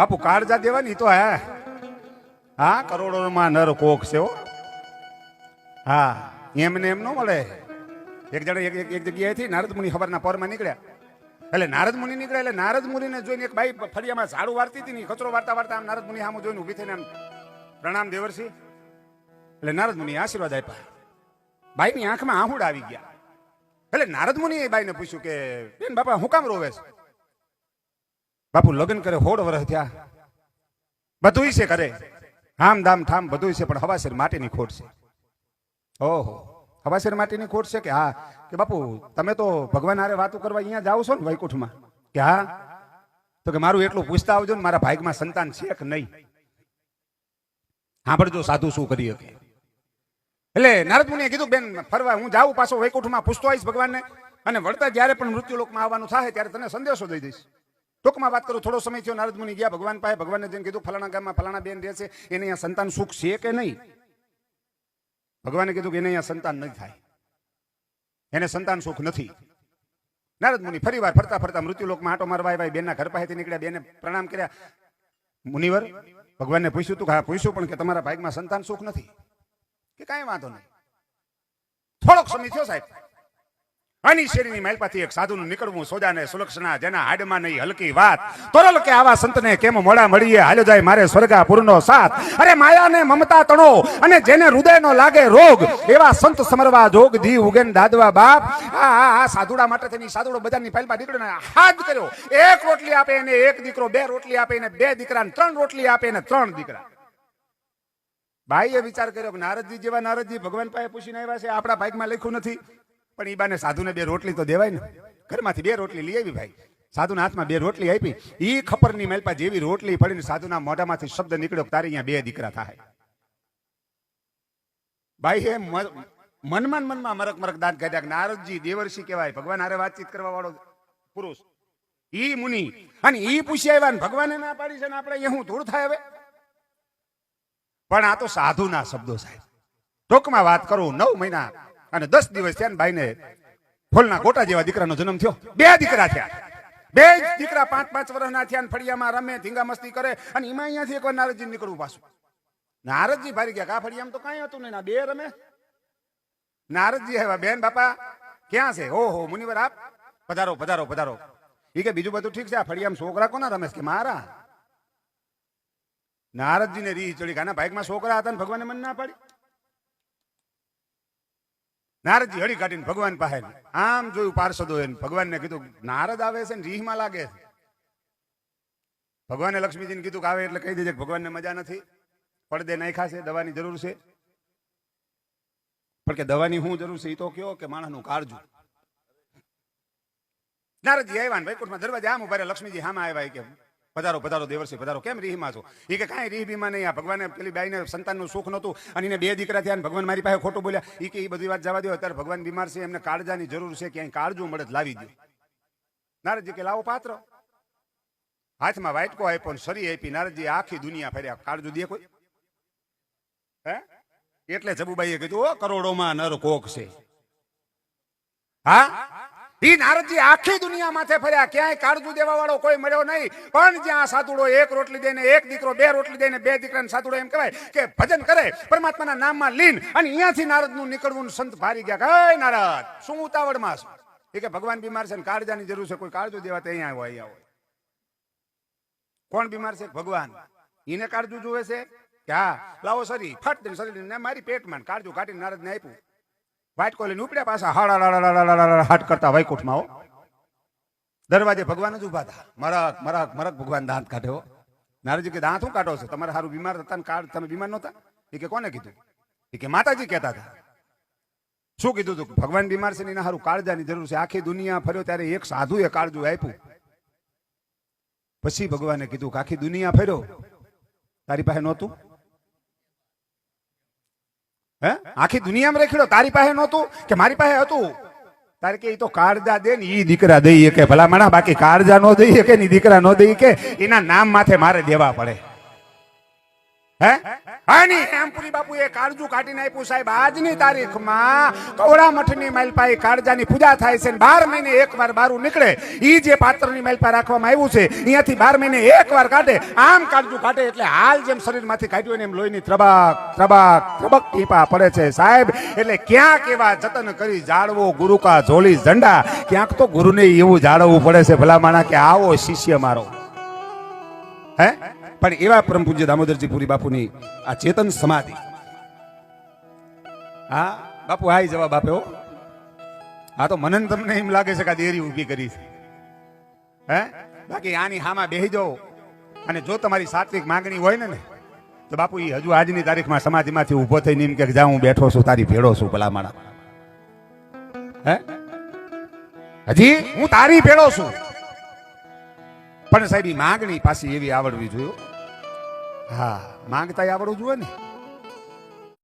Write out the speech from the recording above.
બાપુ કાળજા દેવાની તો હે. હા, કરોડોમાં નર કોક છે હો. એમને એમ ન મળે. એક જણા એક એક- જગ્યાએથી નારદ મુનિ ખબરના પરમાં નીકળ્યા. એટલે નારદ મુનિ નીકળ્યા એટલે નારદ મુનિને જોઈને એક ભાઈ ફળિયામાં ઝાડુ વારતી હતી ને કચરો વારતા વારતા આમ નારદ મુનિ સામે જોઈને ઊભી થઈને આમ પ્રણામ દેવર્ષિ એટલે નારદ મુનિ આશીર્વાદ આપ્યા. બાઈની આંખમાં આહુડ આવી ગયા. એટલે નારદ મુનિએ બાઈને પૂછ્યું કે, બેન બાપા, હું કામ રોવે છે? બાપુ લગ્ન કરે હોડ વર્ષ થયા. બધુંય છે કરે હામ દામ ઠામ બધુંય છે, પણ હવાસેર માટીની ખોટ છે. ઓહો. હવાસેર માટીની ખોટ છે કે હા? કે બાપુ, તમે તો ભગવાન હારે વાતો કરવા અહીંયા જાઓ છો ને વૈકુંઠમાં? કે હા? તો કે મારું એટલું પૂછતા આવજો ને મારા ભાગમાં સંતાન છે કે નહીં? સાંભળજો સાધુ શું કરી શકે. એટલે નારદ મુનિએ કીધું, બેન, ફરવા હું જાઉં પાછો વૈકુંઠમાં પૂછતો આવીશ ભગવાનને. અને વળતા જ્યારે પણ મૃત્યુલોકમાં આવવાનું થાય ત્યારે તને સંદેશો દઈ દઈશ. ટૂંકમાં વાત કરું, થોડો સમય થયો, નારદ મુનિ ગયા, ભગવાન પાસે, ભગવાનને જેમ કીધું, ફલાણા ગામમાં ફલાણા બેન રહે એને અહીંયા સંતાન સુખ છે કે નહીં? ભગવાને કીધું કે એને અહીંયા સંતાન નહીં થાય. એને સંતાન સુખ નથી. નારદ મુનિ ફરી વાર ફરતા ફરતા મૃત્યુલોકમાં આટો મારવા આવ્યા બેનના ઘર પાસેથી નીકળ્યા, બેને પ્રણામ કર્યા. મુનિવર, ભગવાનને પૂછ્યું, તું કે હા પૂછ્યું પણ કે તમારા ભાગમાં સંતાન સુખ નથી? કે કાંઈ વાંધો નહીં. થોડોક સમય થયો સાહેબ. આની શેરીની માલપાથી એક સાધુનું નીકળવું સોજાને સુલક્ષણા, જેના હાડમાં નહીં હલકી વાત. તોરલ કે આવા સંતને કેમ મોડા મળીએ? હાલ્યો જાય મારે સ્વર્ગાપુરનો સાથ. અરે માયાને મમતા તણો, અને જેને હૃદયનો લાગે રોગ, એવા સંત સમરવા જોગ, ધી ઉગેન દાદવા બાપ. આ આ સાધુડા માટે તેની સાધુડો બજારની ફાઇલમાં નીકળ્યો ને હાથ કર્યો. એક રોટલી આપે એને એક દીકરો, બે રોટલી આપે એને બે દીકરા ત્રણ રોટલી આપે એને ત્રણ દીકરા. ભાઈએ વિચાર કર્યો કે નારદજી જેવા નારદજી ભગવાન પાસે પૂછીને આવ્યા છે, આપણા ભાઈકમાં લખ્યું નથી. પણ એ બાને સાધુને બે રોટલી તો દેવાય ને. ઘરમાંથી બે રોટલી લઈ આવી ભાઈ. સાધુના હાથમાં બે રોટલી આપી. ઈ ખપરની મેલપા જેવી રોટલી પડીને સાધુના મોઢામાંથી શબ્દ નીકળ્યો તારે અહીંયા બે દીકરા થાય. ભાઈ એ મનમાં મનમાં મરક મરક દાંત કાઢ્યા નારદજી, દેવર્ષિ કહેવાય. ભગવાન હારે વાતચીત કરવા વાળો પુરુષ. ઈ મુનિ. અને ઈ પૂછી આવ્યા ભગવાને ના પાડી છે ને આપણે અહીંયા હું ધૂળ થાય હવે? પણ આ તો સાધુના શબ્દો સાહેબ. ટૂંકમાં વાત કરું, નવ મહિના અને દસ દિવસ થયા ને ભાઈને ફૂલના ગોટા જેવા દીકરાનો જન્મ થયો. બે દીકરા થયા. બે દીકરા પાંચ પાંચ વર્ષના થયા ફળિયામાં રમે, ધીંગા મસ્તી કરે અને એમાં અહીંયાથી એકવાર નારદજી નીકળવું પાછું. નારદજી ભારી ગયા કા ફળિયામાં તો કાંઈ હતું નહીં ના બે રમે. નારદજી આવ્યા, બેન, બાપા, ક્યાં છે? ઓહો મુનિવર, આપ પધારો પધારો પધારો. એ કે, બીજું બધું ઠીક છે, આ ફળિયામાં છોકરા કોના રમેશ કે, મારા. નારદજીને રીહ ચડી કાના ભાઈકમાં છોકરા હતા ને ભગવાને મન ના પાડી. નારદજી હળી કાઢીને ભગવાન પાસે આમ જોયું પાર્ષદો એને ભગવાનને કીધું, નારદ આવે છે ને રીહમાં લાગે છે. ભગવાને લક્ષ્મીજીને કીધું કે આવે એટલે કહી દેજે ભગવાનને મજા નથી. પડદે નાખ્યા છે, દવાની જરૂર છે. પણ કે દવાની શું જરૂર છે એ તો કયો કે માણસનું કાળજું. નારદજી આવ્યા વૈકુંઠમાં દરવાજે આમ ઊભા લક્ષ્મીજી હામાં આવ્યા કે પધારો પધારો, દેવર્ષિ, પધારો. કેમ રીહમાં છો? એ કે કાંઈ રીહ બીમાં નહીં આ. ભગવાને પેલી બાઈને સંતાનનું સુખ નહોતું અને એને બે દીકરા થયા અને ભગવાન મારી પાસે ખોટું બોલ્યા. એ કે એ બધી વાત જવા દો, અત્યારે ભગવાન બીમાર છે, એમને કાળજાની જરૂર છે, ક્યાંય કાળજું મળે લાવી દો. નારદજી કે લાવો પાત્ર. હાથમાં વાટકો આપ્યો સરી આપી, નારદજી આખી દુનિયા ફર્યા. કાળજું દે કોઈ હે? એટલે જબુબાઈએ કીધું, ઓ કરોડોમાં નર કોક છે. હા? ઈ નારદજી આખી દુનિયા માથે ફર્યા. ક્યાંય કાળજુ દેવા વાળો કોઈ મળ્યો નહીં. પણ જ્યાં સાતુડો એક રોટલી દઈને, એક દીકરો બે રોટલી દઈને, બે દીકરાને સાતુડો એમ કહેવાય કે ભજન કરે, પરમાત્માના નામમાં લીન અને અહીંયાથી નારદનું નીકળવું સંત ભારી ગયા કઈ નારદ, શું ઉતાવળમાં છે? એ કે, ભગવાન બીમાર છે ને કાળજાની જરૂર છે. કોઈ કાળજુ દેવા તો અહીંયા આવો, અહીંયા હોય કોણ બીમાર છે? ભગવાન. એને કાળજુ જોવે છે? કે હા. લાવો સરી ફટ દઈને શરીર મારી પેટમાં કાળજુ કાઢીને નારદને આપ્યું. વાટકો લઈને ઉપડ્યા પાછા. હાડા હાટ કરતા વૈકુંઠમાં હો. દરવાજે ભગવાન જ ઊભા હતા મરક મરક મરક ભગવાન દાંત કાઢ્યો નારજી કે, દાંત શું કાઢો છો? તમારે સારું બીમાર હતા ને કાળ, તમે બીમાર નહોતા? એ કે, કોને કીધું? એ કે, માતાજી કહેતા હતા. શું કીધું તું? ભગવાન બીમાર છે એના સારું કાળજાની જરૂર છે. આખી દુનિયા ફર્યો ત્યારે એક સાધુએ કાળજું આપ્યું. પછી ભગવાને કીધું કે, આખી દુનિયા ફર્યો. તારી પાસે નહોતું? હે? આખી દુનિયામાં રેખડ્યો તારી પાસે નહોતું કે મારી પાસે હતું? તારે કે એ તો કાળજા દે ને એ દીકરા દઈએ કે ભલા માણા બાકી કાળજા નો દઈએ કે ની દીકરા નો દઈએ કે એના નામ માથે મારે દેવા પડે. હે? આની બાપુ બાપુએ કાળજુ કાઢીને આપ્યું સાહેબ. આજની તારીખમાં કવડા મઠની માલપાઈ કાળજાની પૂજા થાય છે બાર મહિને એક વાર બારું નીકળે. ઈ જે પાત્રની માલપા રાખવામાં આવ્યું છે અહીંયાથી બાર મહિને એક વાર કાઢે. આમ કાળજુ કાઢે એટલે હાલ જેમ શરીરમાંથી કાઢ્યું ને એમ લોહીની ત્રબાક ત્રબાક, ત્રબક ટીપા પડે છે સાહેબ. એટલે ક્યાંક એવા જતન કરી જાળવો ગુરુ કા ઝોલી ઝંડા. ક્યાંક તો ગુરુને એવું જાળવવું પડે છે ભલા માણા કે આવો શિષ્ય મારો. હે? પણ એવા પરમ પૂજ્ય દામોદરજી પુરી બાપુની આ ચેતન સમાધિ. હા, બાપુ હાઈ જવાબ આપ્યો. હા તો મને તમને એમ લાગે છે કે આ દેરી ઊભી કરી છે. હે? બાકી આની હામાં બેહી જાઓ. અને જો તમારી સાત્વિક માંગણી હોય ને તો બાપુ એ હજુ આજની તારીખમાં સમાધિમાંથી ઊભો થઈને એમ કે જા હું બેઠો છું, તારી ભેળો છું ભલા માણા હે? હજી હું તારી ભેળો છું. પણ સાહેબ એ માંગણી પાછી એવી આવડવી જોઈએ. હા માંગતા આવડવું જોઈએ ને.